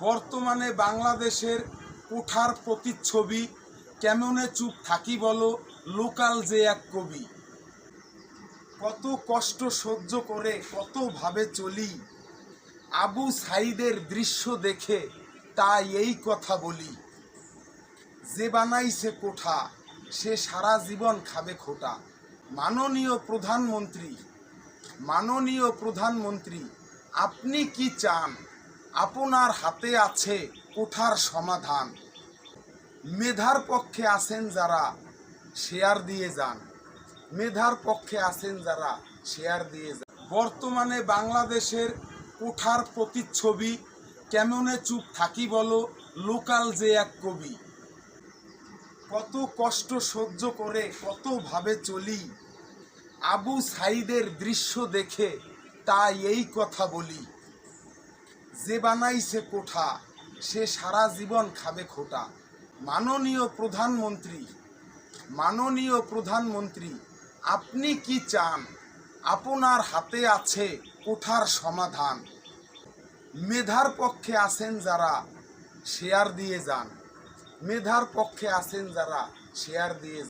বর্তমানে বাংলাদেশের কোঠার প্রতিচ্ছবি কেমনে চুপ থাকি বলো, লোকাল যে এক কবি। কত কষ্ট সহ্য করে, কতভাবে চলি। আবু সাইদের দৃশ্য দেখে তাই এই কথা বলি। যে বানাইছে কোঠা, সে সারা জীবন খাবে খোটা। মাননীয় প্রধানমন্ত্রী মাননীয় প্রধানমন্ত্রী, আপনি কি চান? আপনার হাতে আছে কোঠার সমাধান। মেধার পক্ষে আছেন যারা, শেয়ার দিয়ে যান। মেধার পক্ষে আছেন যারা, শেয়ার দিয়ে যান। বর্তমানে বাংলাদেশের কোঠার প্রতিচ্ছবি কেমনে চুপ থাকি বলো, লোকাল যে এক কবি। কত কষ্ট সহ্য করে, কতভাবে চলি। আবু সাইদের দৃশ্য দেখে তাই এই কথা বলি। যে বানাইছে কোঠা, সে সারা জীবন খাবে খোটা। মাননীয় প্রধানমন্ত্রী মাননীয় প্রধানমন্ত্রী, আপনি কি চান? আপনার হাতে আছে কোঠার সমাধান। মেধার পক্ষে আছেন যারা, শেয়ার দিয়ে যান। মেধার পক্ষে আছেন যারা, শেয়ার দিয়ে।